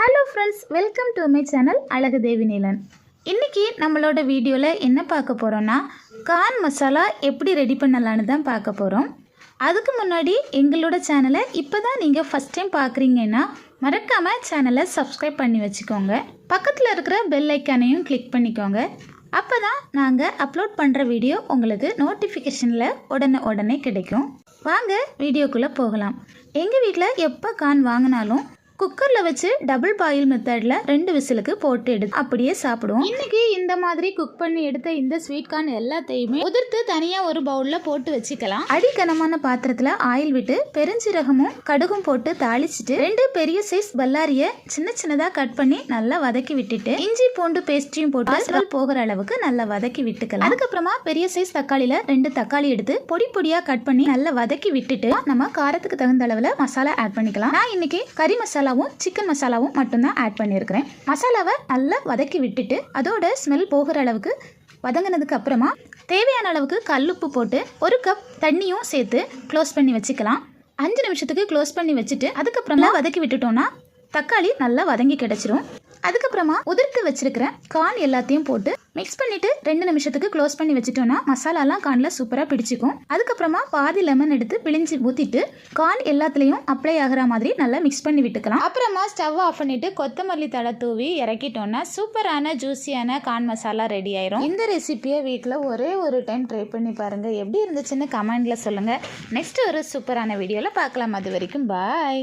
Hello friends welcome to my channel Azhagu Devi Neelan இன்றைக்கி நம்மளோட வீடியோவில் என்ன பார்க்க போகிறோன்னா கார்ன் மசாலா எப்படி ரெடி பண்ணலான்னு தான் பார்க்க போகிறோம் அதுக்கு முன்னாடி எங்களோட சேனலை இப்போ தான் நீங்கள் ஃபஸ்ட் டைம் பார்க்குறீங்கன்னா மறக்காமல் சேனலை சப்ஸ்கிரைப் பண்ணி வச்சுக்கோங்க. பக்கத்தில் இருக்கிற பெல் ஐக்கானையும் கிளிக் பண்ணிக்கோங்க. அப்போ தான் நாங்கள் அப்லோட் பண்ணுற வீடியோ உங்களுக்கு நோட்டிஃபிகேஷனில் உடனே உடனே கிடைக்கும். வாங்க வீடியோக்குள்ளே போகலாம். எங்கள் வீட்டில் எப்போ கான் வாங்கினாலும் குக்கரில் வச்சு டபுள் பாயில் மெத்தடில் ரெண்டு விசிலுக்கு போட்டு எடுத்து அப்படியே சாப்பிடுவோம். இன்னைக்கு இந்த மாதிரி குக் பண்ணி எடுத்த இந்த ஸ்வீட் கார்ன் எல்லாத்தையுமே உதிர்த்து தனியாக ஒரு பவுலில் போட்டு வச்சுக்கலாம். அடிக்கனமான பாத்திரத்தில் ஆயில் விட்டு பெருஞ்சீரகமும் கடுகும் போட்டு தாளிச்சிட்டு ரெண்டு பெரிய சைஸ் பல்லாரியை சின்ன சின்னதாக கட் பண்ணி நல்லா வதக்கி விட்டுட்டு இஞ்சி பூண்டு பேஸ்ட்ரியும் போட்டு போகிற அளவுக்கு நல்லா வதக்கி விட்டுக்கலாம். அதுக்கப்புறமா பெரிய சைஸ் தக்காளியில் ரெண்டு தக்காளி எடுத்து பொடி பொடியாக கட் பண்ணி நல்லா வதக்கி விட்டுட்டு நம்ம காரத்துக்கு தகுந்த அளவில் மசாலா ஆட் பண்ணிக்கலாம். நான் இன்னைக்கு கறி மசாலாவும் சிக்கன் மசாலாவும் மட்டும்தான் ஆட் பண்ணியிருக்கிறேன். மசாலாவை நல்லா வதக்கி விட்டுட்டு அதோட ஸ்மெல் போகிற அளவுக்கு வதங்கினதுக்கு அப்புறமா தேவையான அளவுக்கு கல்லுப்பு போட்டு ஒரு கப் தண்ணியும் சேர்த்து க்ளோஸ் பண்ணி வச்சுக்கலாம். அஞ்சு நிமிஷத்துக்கு க்ளோஸ் பண்ணி வச்சுட்டு அதுக்கப்புறமா வதக்கி விட்டுட்டோம்னா தக்காளி நல்லா வதங்கி கிடச்சிரும். அதுக்கப்புறமா உதிர்த்து வச்சிருக்கிற கார்ன் எல்லாத்தையும் போட்டு மிக்ஸ் பண்ணிட்டு ரெண்டு நிமிஷத்துக்கு க்ளோஸ் பண்ணி வச்சுட்டோம்னா மசாலாலாம் கார்னில் சூப்பராக பிடிச்சிக்கும். அதுக்கப்புறமா பாதி லெமன் எடுத்து பிழிஞ்சு ஊற்றிட்டு கார்ன் எல்லாத்துலேயும் அப்ளை ஆகிற மாதிரி நல்லா மிக்ஸ் பண்ணி விட்டுக்கலாம். அப்புறமா ஸ்டவ் ஆஃப் பண்ணிட்டு கொத்தமல்லி தழை தூவி இறக்கிட்டோம்னா சூப்பரான ஜூஸியான கார்ன் மசாலா ரெடி ஆயிரும். இந்த ரெசிபியை வீட்டில் ஒரே ஒரு டைம் ட்ரை பண்ணி பாருங்கள் எப்படி இருந்துச்சுன்னு கமெண்டில் சொல்லுங்கள் நெக்ஸ்ட் ஒரு சூப்பரான வீடியோவில் பார்க்கலாம். அது வரைக்கும் பாய்